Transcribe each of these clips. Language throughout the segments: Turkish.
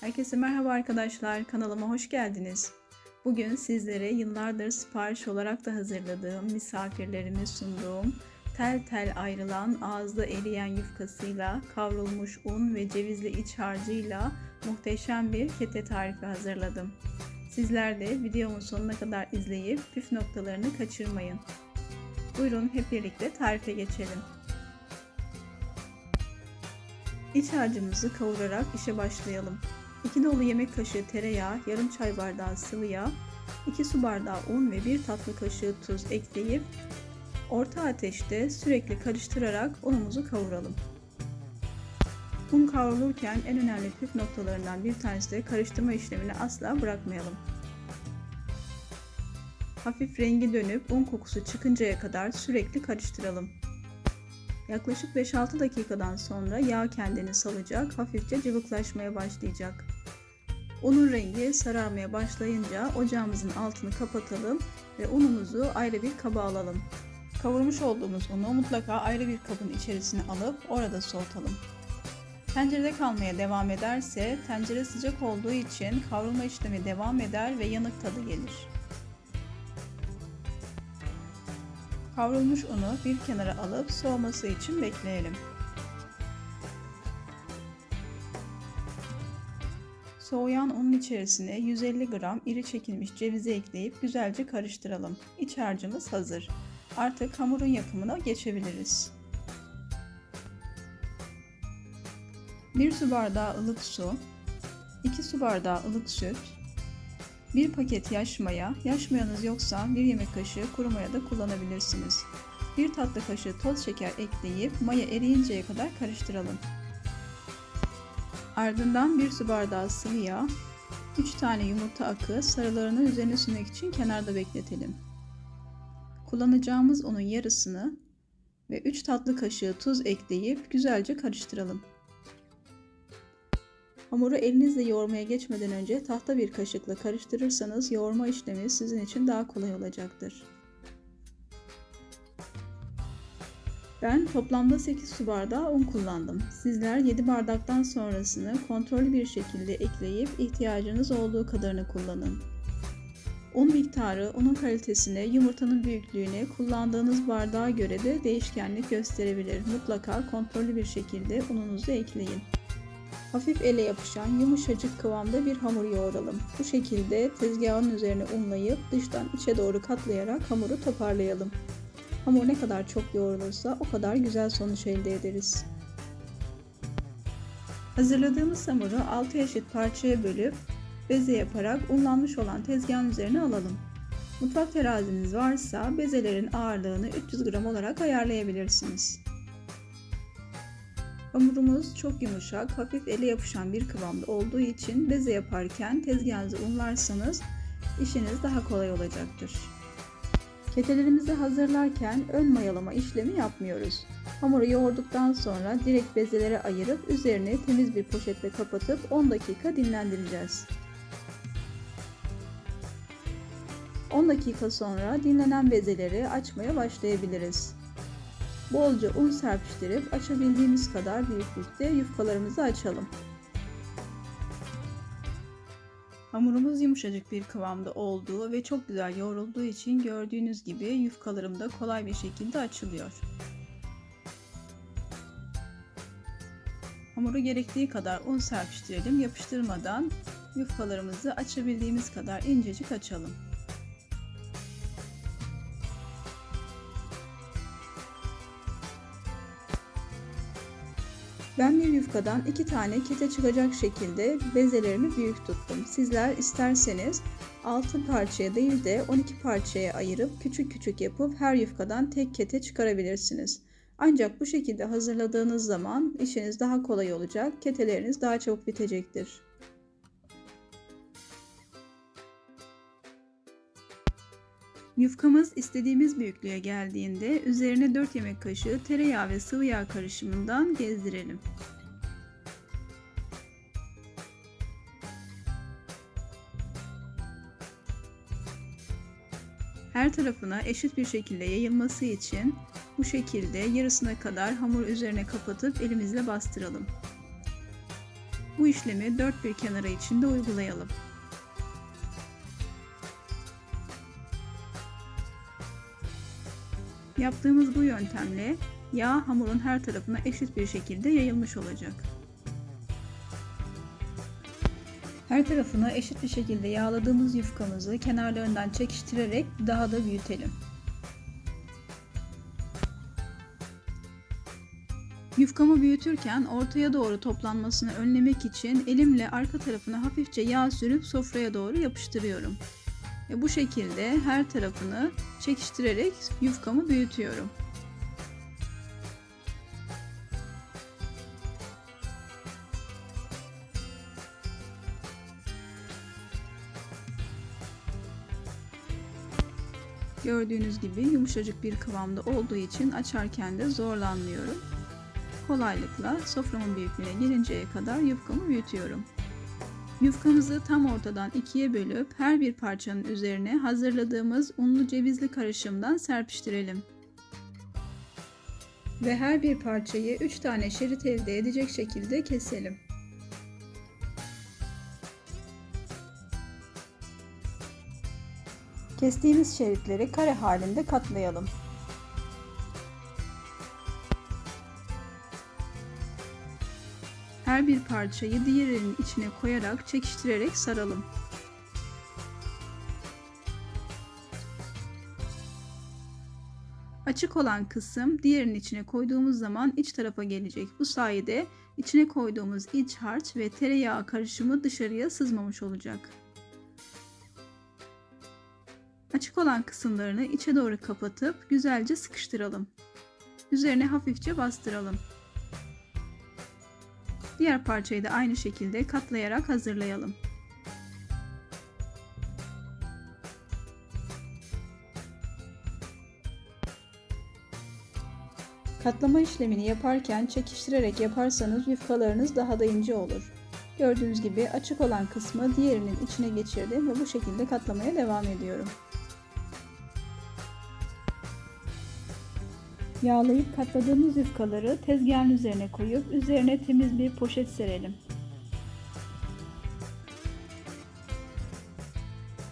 Herkese merhaba arkadaşlar, kanalıma hoş geldiniz. Bugün sizlere yıllardır sipariş olarak da hazırladığım, misafirlerime sunduğum, tel tel ayrılan, ağızda eriyen yufkasıyla, kavrulmuş un ve cevizli iç harcıyla muhteşem bir kete tarifi hazırladım. Sizler de videomun sonuna kadar izleyip püf noktalarını kaçırmayın. Buyurun hep birlikte tarife geçelim. İç harcımızı kavurarak işe başlayalım. 2 dolu yemek kaşığı tereyağı, yarım çay bardağı sıvı yağ, 2 su bardağı un ve 1 tatlı kaşığı tuz ekleyip orta ateşte sürekli karıştırarak unumuzu kavuralım. Un kavrulurken en önemli püf noktalarından bir tanesi de karıştırma işlemini asla bırakmayalım. Hafif rengi dönüp un kokusu çıkıncaya kadar sürekli karıştıralım. Yaklaşık 5-6 dakikadan sonra yağ kendini salacak, hafifçe cıvıklaşmaya başlayacak. Unun rengi sararmaya başlayınca ocağımızın altını kapatalım ve unumuzu ayrı bir kaba alalım. Kavurmuş olduğumuz unu mutlaka ayrı bir kabın içerisine alıp orada soğutalım. Tencerede kalmaya devam ederse tencere sıcak olduğu için kavrulma işlemi devam eder ve yanık tadı gelir. Kavrulmuş unu bir kenara alıp soğuması için bekleyelim. Soğuyan unun içerisine 150 gram iri çekilmiş cevizi ekleyip güzelce karıştıralım. İç harcımız hazır. Artık hamurun yapımına geçebiliriz. 1 su bardağı ılık su, 2 su bardağı ılık süt, 1 paket yaş maya, yaş mayanız yoksa 1 yemek kaşığı kuru maya da kullanabilirsiniz. 1 tatlı kaşığı toz şeker ekleyip maya eriyinceye kadar karıştıralım. Ardından 1 su bardağı sıvı yağ, 3 tane yumurta akı sarılarını üzerine sürmek için kenarda bekletelim. Kullanacağımız unun yarısını ve 3 tatlı kaşığı tuz ekleyip güzelce karıştıralım. Hamuru elinizle yoğurmaya geçmeden önce tahta bir kaşıkla karıştırırsanız yoğurma işlemi sizin için daha kolay olacaktır. Ben toplamda 8 su bardağı un kullandım. Sizler 7 bardaktan sonrasını kontrollü bir şekilde ekleyip ihtiyacınız olduğu kadarını kullanın. Un miktarı, unun kalitesine, yumurtanın büyüklüğüne, kullandığınız bardağa göre de değişkenlik gösterebilir. Mutlaka kontrollü bir şekilde ununuzu ekleyin. Hafif ele yapışan yumuşacık kıvamda bir hamur yoğuralım. Bu şekilde tezgahın üzerine unlayıp dıştan içe doğru katlayarak hamuru toparlayalım. Hamur ne kadar çok yoğrulursa o kadar güzel sonuç elde ederiz. Hazırladığımız hamuru 6 eşit parçaya bölüp beze yaparak unlanmış olan tezgahın üzerine alalım. Mutfak teraziniz varsa bezelerin ağırlığını 300 gram olarak ayarlayabilirsiniz. Hamurumuz çok yumuşak, hafif ele yapışan bir kıvamda olduğu için beze yaparken tezgahınızı unlarsanız işiniz daha kolay olacaktır. Ketelerimizi hazırlarken ön mayalama işlemi yapmıyoruz. Hamuru yoğurduktan sonra direkt bezelere ayırıp üzerine temiz bir poşetle kapatıp 10 dakika dinlendireceğiz. 10 dakika sonra dinlenen bezeleri açmaya başlayabiliriz. Bolca un serpiştirip açabildiğimiz kadar büyüklükte yufkalarımızı açalım. Hamurumuz yumuşacık bir kıvamda olduğu ve çok güzel yoğrulduğu için gördüğünüz gibi yufkalarım da kolay bir şekilde açılıyor. Hamuru gerektiği kadar un serpiştirelim yapıştırmadan yufkalarımızı açabildiğimiz kadar incecik açalım. Ben bir yufkadan iki tane kete çıkacak şekilde bezelerimi büyük tuttum. Sizler isterseniz 6 parçaya değil de 12 parçaya ayırıp küçük küçük yapıp her yufkadan tek kete çıkarabilirsiniz. Ancak bu şekilde hazırladığınız zaman işiniz daha kolay olacak, keteleriniz daha çabuk bitecektir. Yufkamız istediğimiz büyüklüğe geldiğinde üzerine 4 yemek kaşığı tereyağı ve sıvı yağ karışımından gezdirelim. Her tarafına eşit bir şekilde yayılması için bu şekilde yarısına kadar hamur üzerine kapatıp elimizle bastıralım. Bu işlemi dört bir kenarı için de uygulayalım. Yaptığımız bu yöntemle yağ hamurun her tarafına eşit bir şekilde yayılmış olacak. Her tarafını eşit bir şekilde yağladığımız yufkamızı kenarlarından çekiştirerek daha da büyütelim. Yufkamı büyütürken ortaya doğru toplanmasını önlemek için elimle arka tarafına hafifçe yağ sürüp sofraya doğru yapıştırıyorum. Ve bu şekilde her tarafını çekiştirerek yufkamı büyütüyorum. Gördüğünüz gibi yumuşacık bir kıvamda olduğu için açarken de zorlanmıyorum. Kolaylıkla soframın büyüklüğüne gelinceye kadar yufkamı büyütüyorum. Yufkamızı tam ortadan ikiye bölüp her bir parçanın üzerine hazırladığımız unlu cevizli karışımdan serpiştirelim. Ve her bir parçayı 3 tane şerit elde edecek şekilde keselim. Kestiğimiz şeritleri kare halinde katlayalım. Her bir parçayı diğerinin içine koyarak çekiştirerek saralım. Açık olan kısım diğerinin içine koyduğumuz zaman iç tarafa gelecek. Bu sayede içine koyduğumuz iç harç ve tereyağı karışımı dışarıya sızmamış olacak. Açık olan kısımlarını içe doğru kapatıp güzelce sıkıştıralım. Üzerine hafifçe bastıralım. Diğer parçayı da aynı şekilde katlayarak hazırlayalım. Katlama işlemini yaparken çekiştirerek yaparsanız yufkalarınız daha da ince olur. Gördüğünüz gibi açık olan kısmı diğerinin içine geçirdim ve bu şekilde katlamaya devam ediyorum. Yağlayıp katladığımız yufkaları tezgahın üzerine koyup üzerine temiz bir poşet serelim.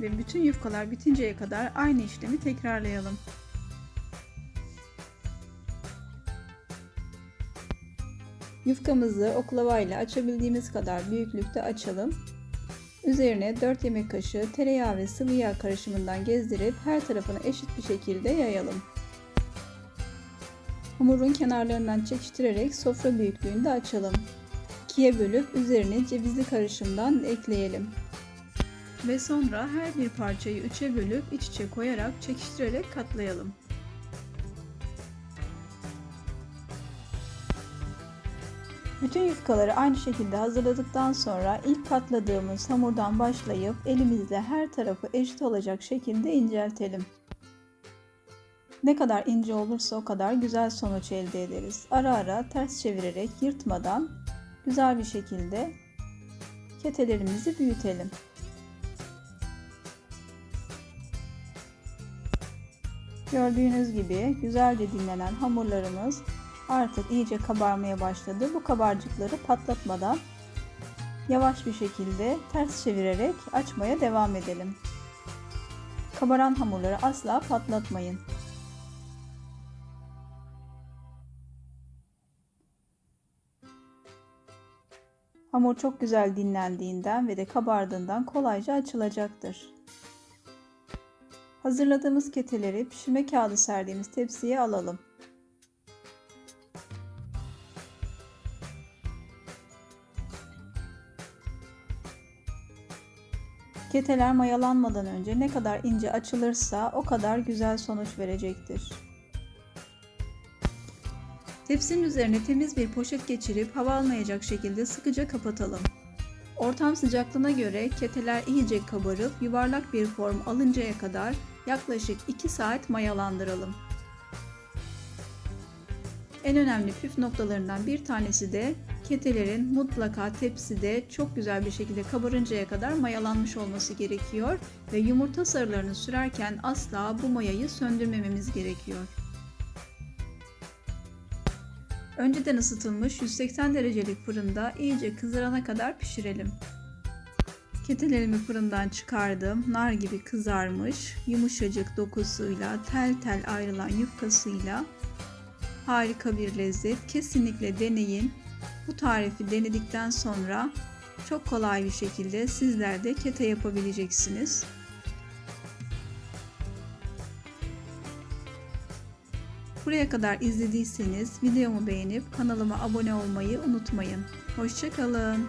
Ve bütün yufkalar bitinceye kadar aynı işlemi tekrarlayalım. Yufkamızı oklavayla açabildiğimiz kadar büyüklükte açalım. Üzerine 4 yemek kaşığı tereyağı ve sıvı yağ karışımından gezdirip her tarafını eşit bir şekilde yayalım. Hamurun kenarlarından çekiştirerek sofra büyüklüğünde açalım. İkiye bölüp üzerine cevizli karışımdan ekleyelim. Ve sonra her bir parçayı üçe bölüp iç içe koyarak çekiştirerek katlayalım. Bütün yufkaları aynı şekilde hazırladıktan sonra ilk katladığımız hamurdan başlayıp elimizle her tarafı eşit olacak şekilde inceltelim. Ne kadar ince olursa o kadar güzel sonuç elde ederiz. Ara ara ters çevirerek yırtmadan güzel bir şekilde ketelerimizi büyütelim. Gördüğünüz gibi güzelce dinlenen hamurlarımız artık iyice kabarmaya başladı. Bu kabarcıkları patlatmadan yavaş bir şekilde ters çevirerek açmaya devam edelim. Kabaran hamurları asla patlatmayın. Hamur çok güzel dinlendiğinden ve de kabardığından kolayca açılacaktır. Hazırladığımız keteleri pişirme kağıdı serdiğimiz tepsiye alalım. Keteler mayalanmadan önce ne kadar ince açılırsa o kadar güzel sonuç verecektir. Tepsinin üzerine temiz bir poşet geçirip hava almayacak şekilde sıkıca kapatalım. Ortam sıcaklığına göre keteler iyice kabarıp yuvarlak bir form alıncaya kadar yaklaşık 2 saat mayalandıralım. En önemli püf noktalarından bir tanesi de ketelerin mutlaka tepside çok güzel bir şekilde kabarıncaya kadar mayalanmış olması gerekiyor ve yumurta sarılarını sürerken asla bu mayayı söndürmememiz gerekiyor. Önceden ısıtılmış 180 derecelik fırında iyice kızarana kadar pişirelim. Ketelerimi fırından çıkardım. Nar gibi kızarmış, yumuşacık dokusuyla, tel tel ayrılan yufkasıyla harika bir lezzet. Kesinlikle deneyin. Bu tarifi denedikten sonra çok kolay bir şekilde sizler de kete yapabileceksiniz. Buraya kadar izlediyseniz videomu beğenip kanalıma abone olmayı unutmayın. Hoşçakalın.